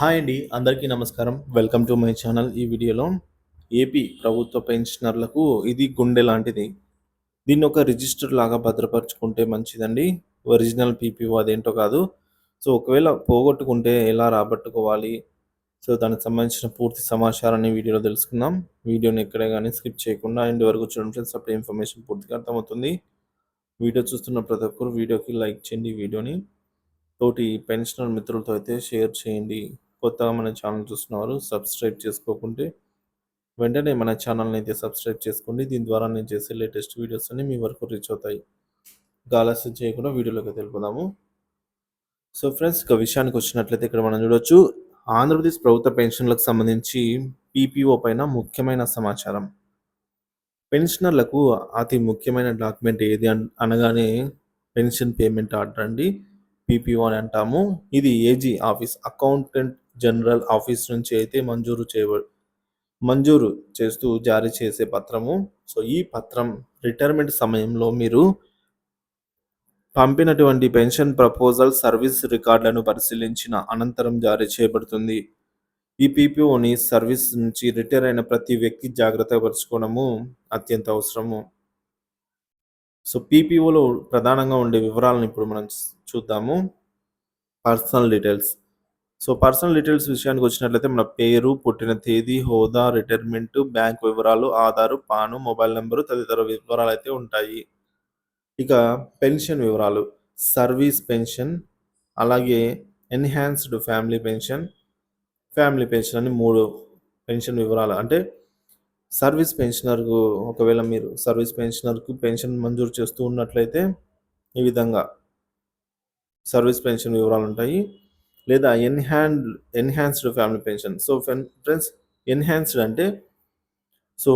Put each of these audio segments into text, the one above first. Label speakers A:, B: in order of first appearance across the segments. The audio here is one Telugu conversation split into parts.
A: హాయ్ అండి అందరికీ నమస్కారం. Welcome to my channel. ఈ వీడియోలో ఏపీ ప్రభుత్వ పెన్షనర్లకు ఇది గుండె లాంటిది. దీన్ని ఒక రిజిస్టర్ లాగా భద్రపరచుకుంటే మంచిదండి. ఒరిజినల్ పీపీఓ అదేంటో కాదు. సో ఒకవేళ పోగొట్టుకుంటే ఎలా రాబట్టుకోవాలి? సో దానికి సంబంధించిన పూర్తి సమాచారాన్ని వీడియోలో తెలుసుకుందాం. వీడియోని ఎక్కడే కానీ స్కిప్ చేయకుండా ఎండ్ వరకు చూడండి ఫ్రెండ్స్ అప్పుడు ఇన్ఫర్మేషన్ పూర్తిగా అర్థమవుతుంది. వీడియో చూస్తున్న ప్రతి ఒక్కరు వీడియోకి లైక్ చేయండి. వీడియోని తోటి పెన్షనర్ మిత్రులతో అయితే షేర్ చేయండి. కొత్తగా మన ఛానల్ చూస్తున్నవారు సబ్స్క్రైబ్ చేసుకోకుంటే వెంటనే మన ఛానల్ని అయితే సబ్స్క్రైబ్ చేసుకోండి. దీని ద్వారా నేను చేసే లేటెస్ట్ వీడియోస్ అన్ని మీ వరకు రీచ్ అవుతాయి. గాలస్యం చేయకుండా వీడియోలోకి తెలుపుదాము సో ఫ్రెండ్స్ ఇక విషయానికి వచ్చినట్లయితే ఇక్కడ మనం చూడొచ్చు. ఆంధ్రప్రదేశ్ ప్రభుత్వ పెన్షన్లకు సంబంధించి పీపీఓ పైన ముఖ్యమైన సమాచారం. పెన్షనర్లకు అతి ముఖ్యమైన డాక్యుమెంట్ ఏది అనగానే పెన్షన్ పేమెంట్ ఆర్డర్ అండి. పీపీఓ అని అంటాము. ఇది AG office accountant general office నుంచి అయితే మంజూరు చేయబడి మంజూరు చేస్తూ జారీ చేసే పత్రము. సో ఈ పత్రం రిటైర్మెంట్ సమయంలో మీరు పంపినటువంటి పెన్షన్ ప్రపోజల్ సర్వీస్ రికార్డులను పరిశీలించిన అనంతరం జారీ చేయబడుతుంది. ఈ పీపీఓని సర్వీస్ నుంచి రిటైర్ అయిన ప్రతి వ్యక్తి జాగ్రత్త పరచుకోవడము అత్యంత అవసరము. సో పీపీఓలో ప్రధానంగా ఉండే వివరాలను ఇప్పుడు మనం చూద్దాము. Personal details. So personal details విషయానికి వచ్చినట్లయితే మన పేరు పుట్టిన తేదీ హోదా రిటైర్మెంట్ బ్యాంక్ వివరాలు ఆధారు పాను మొబైల్ నెంబరు తదితర వివరాలు అయితే ఉంటాయి. ఇక పెన్షన్ వివరాలు సర్వీస్ పెన్షన్ అలాగే enhanced family pension family pension అని మూడు పెన్షన్ వివరాలు. అంటే సర్వీస్ పెన్షనర్కు ఒకవేళ మీరు సర్వీస్ పెన్షనర్కు పెన్షన్ మంజూరు చేస్తూ ఉన్నట్లయితే ఈ విధంగా సర్వీస్ పెన్షన్ వివరాలు ఉంటాయి. లేదా enhanced enhanced family pension so friends enhanced అంటే సో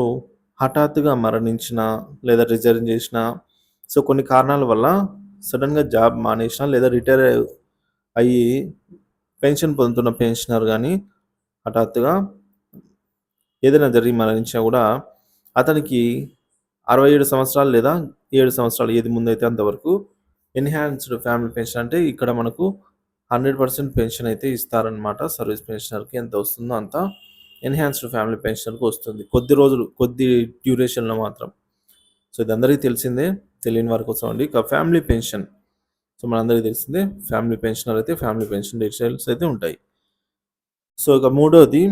A: హఠాత్తుగా మరణించిన లేదా రిజైన్ చేసిన సో కొన్ని కారణాల వల్ల సడన్గా జాబ్ మానేసిన లేదా రిటైర్ అయ్యి పెన్షన్ పొందుతున్న పెన్షనర్ కానీ హఠాత్తుగా ఏదైనా జరిగి మరణించినా కూడా అతనికి అరవై ఏడు సంవత్సరాలు లేదా ఏడు సంవత్సరాలు ఏది ముందైతే అంతవరకు ఎన్హాన్స్డ్ ఫ్యామిలీ పెన్షన్ అంటే ఇక్కడ మనకు హండ్రెడ్ పర్సెంట్ పెన్షన్ అయితే ఇస్తారనమాట సర్వీస్ పెన్షనర్కి ఎంత వస్తుందో అంత ఎన్హాన్స్డ్ ఫ్యామిలీ పెన్షనర్కి వస్తుంది. కొద్ది రోజులు కొద్ది డ్యూరేషన్లో మాత్రం. సో ఇది అందరికీ తెలిసిందే తెలియని వారి కోసం అండి. ఇక ఫ్యామిలీ పెన్షన్. సో మనందరికీ తెలిసిందే ఫ్యామిలీ పెన్షనర్ అయితే ఫ్యామిలీ పెన్షన్ డీటెయిల్స్ అయితే ఉంటాయి. సో ఇక మూడోది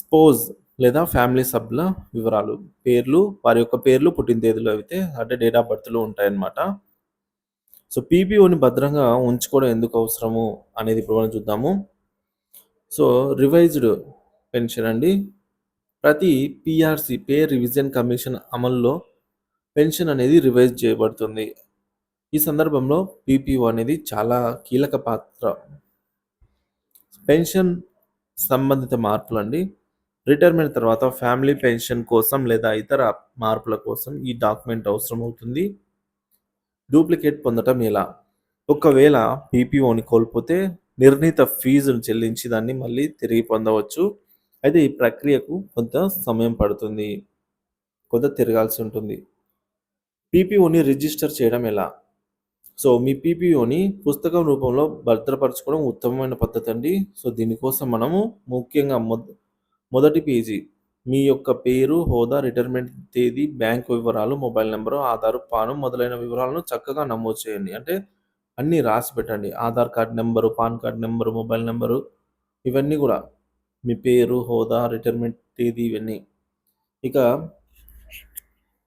A: స్పోజ్ లేదా ఫ్యామిలీ సభ్యుల వివరాలు పేర్లు వారి యొక్క పేర్లు పుట్టిన తేదీలు అయితే అంటే డేట్ ఆఫ్ బర్త్లు ఉంటాయన్నమాట. సో పీపీఓని భద్రంగా ఉంచుకోవడం ఎందుకు అవసరము అనేది ఇప్పుడు మనం చూద్దాము. సో రివైజ్డ్ పెన్షన్ అండి. ప్రతి పిఆర్సి పే రివిజన్ కమిషన్ అమల్లో పెన్షన్ అనేది రివైజ్ చేయబడుతుంది. ఈ సందర్భంలో పీపీఓ అనేది చాలా కీలక పాత్ర. పెన్షన్ సంబంధిత మార్పులు అండి. రిటైర్మెంట్ తర్వాత ఫ్యామిలీ పెన్షన్ కోసం లేదా ఇతర మార్పుల కోసం ఈ డాక్యుమెంట్ అవసరం అవుతుంది డూప్లికేట్ పొందటం ఎలా? ఒకవేళ పీపీఓని కోల్పోతే నిర్ణీత ఫీజును చెల్లించి దాన్ని మళ్ళీ తిరిగి పొందవచ్చు. అయితే ఈ ప్రక్రియకు కొంత సమయం పడుతుంది. కొంత తిరగాల్సి ఉంటుంది. పీపీఓని రిజిస్టర్ చేయడం ఎలా? సో మీ పీపీఓని పుస్తకం రూపంలో భద్రపరచుకోవడం ఉత్తమమైన పద్ధతి అండి. సో దీనికోసం మనము ముఖ్యంగా మొద మొదటి పేజీ మీ యొక్క పేరు హోదా రిటైర్మెంట్ తేదీ బ్యాంక్ వివరాలు మొబైల్ నెంబరు ఆధార్ పాను మొదలైన వివరాలను చక్కగా నమోదు చేయండి. అంటే అన్నీ రాసి పెట్టండి. Aadhaar card number PAN card number mobile number ఇవన్నీ కూడా. మీ పేరు హోదా రిటైర్మెంట్ తేదీ ఇవన్నీ. ఇక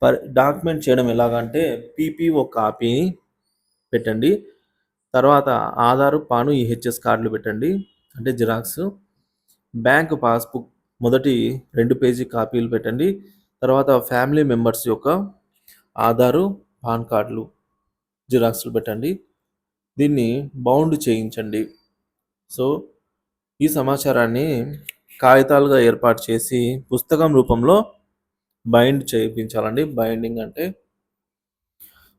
A: పర్ డాక్యుమెంట్ చేయడం ఎలాగంటే పీపీఓ కాపీని పెట్టండి. తర్వాత ఆధారు పాను ఈహెచ్ఎస్ కార్డులు పెట్టండి. అంటే జిరాక్స్. బ్యాంక్ పాస్బుక్ మొదటి రెండు పేజీ కాపీలు పెట్టండి. తర్వాత ఫ్యామిలీ మెంబర్స్ యొక్క ఆధారు పాన్ కార్డులు జిరాక్స్లు పెట్టండి. దీన్ని బౌండ్ చేయించండి. సో ఈ సమాచారాన్ని కాగితాలుగా ఏర్పాటు చేసి పుస్తకం రూపంలో బైండ్ చేయించాలండి. బైండింగ్ అంటే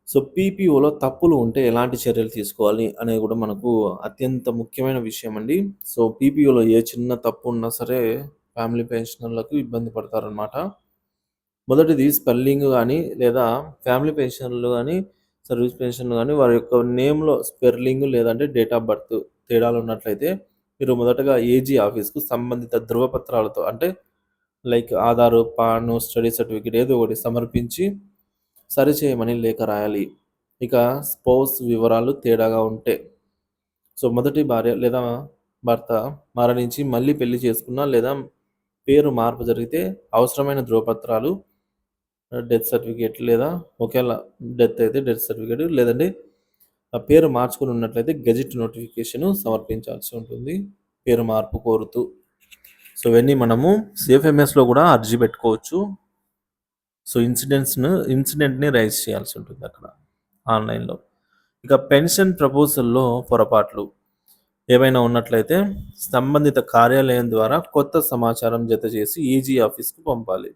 A: సో పీపీఓలో తప్పులు ఉంటే ఎలాంటి చర్యలు తీసుకోవాలి అనేది కూడా మనకు అత్యంత ముఖ్యమైన విషయం అండి సో పీపీఓలో ఏ చిన్న తప్పు ఉన్నా సరే ఫ్యామిలీ పెన్షనర్లకు ఇబ్బంది పడతారనమాట మొదటిది స్పెల్లింగ్ కానీ లేదా ఫ్యామిలీ పెన్షన్లు కానీ సర్వీస్ పెన్షన్లు కానీ వారి యొక్క నేమ్లో స్పెల్లింగ్ లేదంటే డేట్ ఆఫ్ బర్త్ తేడాలు ఉన్నట్లయితే మీరు మొదటగా ఏజీ ఆఫీస్‌కు సంబంధిత ధృవపత్రాలతో అంటే like Aadhaar, PAN, study certificate ఏదో ఒకటి సమర్పించి సరిచేయమని లేఖ రాయాలి. ఇక స్పౌస్ వివరాలు తేడాగా ఉంటే సో మొదటి భార్య లేదా భర్త మరణించి మళ్ళీ పెళ్ళి చేసుకున్నా లేదా పేరు మార్పు జరిగితే అవసరమైన ధృవపత్రాలు డెత్ సర్టిఫికేట్ లేదా ఒకవేళ డెత్ అయితే డెత్ సర్టిఫికేట్ లేదంటే ఆ పేరు మార్చుకుని ఉన్నట్లయితే గెజిట్ నోటిఫికేషన్ సమర్పించాల్సి ఉంటుంది. పేరు మార్పు కోరుతూ. సో ఇవన్నీ మనము సిఎఫ్ఎంఎస్లో కూడా అర్జీ పెట్టుకోవచ్చు. సో ఇన్సిడెంట్స్ను ఇన్సిడెంట్ని రైజ్ చేయాల్సి ఉంటుంది అక్కడ ఆన్లైన్లో ఇక పెన్షన్ ప్రపోజల్లో పొరపాట్లు. ఏమైనా ఉన్నట్లయితే సంబంధిత కార్యాలయం ద్వారా కొత్త సమాచారం జత చేసి ఈజీ ఆఫీస్కు పంపాలి.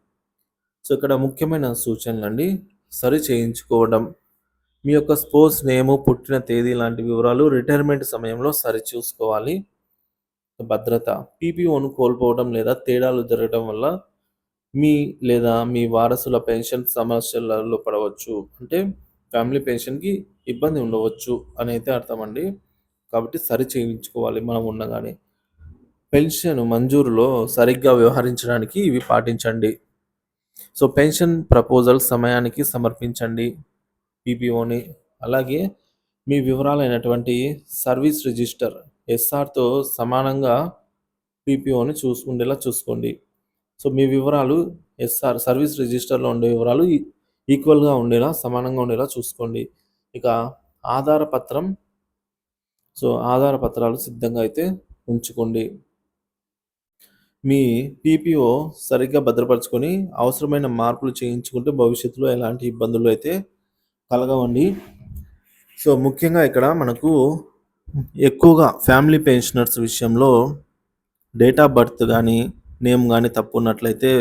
A: సో ఇక్కడ ముఖ్యమైన సూచనలు అండి. సరి చేయించుకోవడం మీ యొక్క స్పోర్ట్స్ నేము పుట్టిన తేదీ లాంటి వివరాలు రిటైర్మెంట్ సమయంలో సరి చూసుకోవాలి. భద్రత పీపీఓను కోల్పోవడం లేదా తేడాలు జరగడం వల్ల మీ లేదా మీ వారసుల పెన్షన్ సమస్యలలో పడవచ్చు. అంటే ఫ్యామిలీ పెన్షన్కి ఇబ్బంది ఉండవచ్చు అని అయితే అర్థం అండి కాబట్టి సరి చేయించుకోవాలి మనం ఉండగానే పెన్షన్ మంజూరులో సరిగ్గా వ్యవహరించడానికి ఇవి పాటించండి. సో పెన్షన్ ప్రపోజల్ సమయానికి సమర్పించండి పీపీఓని. అలాగే మీ వివరాలైనటువంటి సర్వీస్ రిజిస్టర్ ఎస్ఆర్తో సమానంగా పీపీఓని చూసుకుండేలా చూసుకోండి. సో మీ వివరాలు ఎస్ఆర్ సర్వీస్ రిజిస్టర్లో ఉండే వివరాలు ఈక్వల్గా ఉండేలా సమానంగా ఉండేలా చూసుకోండి. ఇక ఆధార పత్రం సో ఆధార పత్రాలు సిద్ధంగా అయితే ఉంచుకోండి. మీ పీపీఓ సరిగ్గా భద్రపరచుకొని అవసరమైన మార్పులు చేయించుకుంటే భవిష్యత్తులో ఎలాంటి ఇబ్బందులు అయితే కలగవండి. సో ముఖ్యంగా ఇక్కడ మనకు ఎక్కువగా ఫ్యామిలీ పెన్షనర్స్ విషయంలో డేట్ ఆఫ్ బర్త్ కానీ నేమ్ కానీ తప్పు ఉన్నట్లయితే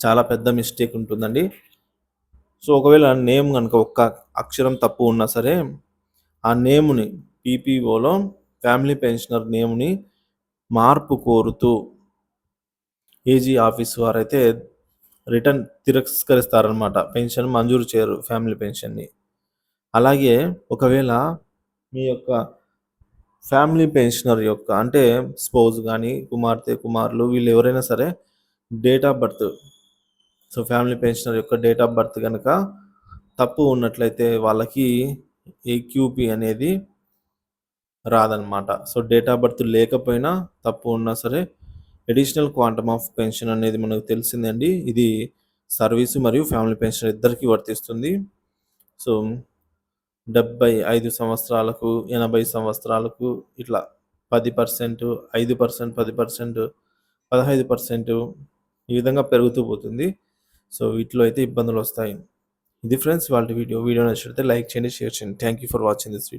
A: చాలా పెద్ద మిస్టేక్ ఉంటుందండి. సో ఒకవేళ నేమ్ కనుక ఒక్క అక్షరం తప్పు ఉన్నా సరే ఆ నేమ్ని పీపీఓలో ఫ్యామిలీ పెన్షనర్ నేమ్ని మార్పు కోరుతూ ఏజీ ఆఫీస్ వారైతే రిటర్న్ తిరస్కరిస్తారనమాట పెన్షన్ మంజూరు చేయరు ఫ్యామిలీ పెన్షన్ని. అలాగే ఒకవేళ మీ యొక్క ఫ్యామిలీ పెన్షనర్ యొక్క అంటే స్పౌజ్ కానీ కుమార్తె కుమారులు వీళ్ళు ఎవరైనా సరే date of birth so family pensioner యొక్క డేట్ ఆఫ్ బర్త్ కనుక తప్పు ఉన్నట్లయితే వాళ్ళకి ఏక్యూపీ అనేది రాదనమాట సో డేట్ ఆఫ్ బర్త్ లేకపోయినా తప్పు ఉన్నా సరే అడిషనల్ క్వాంటమ్ ఆఫ్ పెన్షన్ అనేది మనకు తెలిసిందండి. ఇది సర్వీసు మరియు ఫ్యామిలీ పెన్షన్ ఇద్దరికీ వర్తిస్తుంది. సో డెబ్బై ఐదు సంవత్సరాలకు ఎనభై సంవత్సరాలకు ఇట్లా పది పర్సెంట్ ఐదు పర్సెంట్ పది పర్సెంట్ పదహైదు పర్సెంట్ ఈ విధంగా పెరుగుతూ పోతుంది. సో వీటిలో అయితే ఇబ్బందులు వస్తాయి. ఇది ఫ్రెండ్స్ వాళ్ళ వీడియో. వీడియో నచ్చితే లైక్ చేయండి షేర్ చేయండి. Thank you for watching this video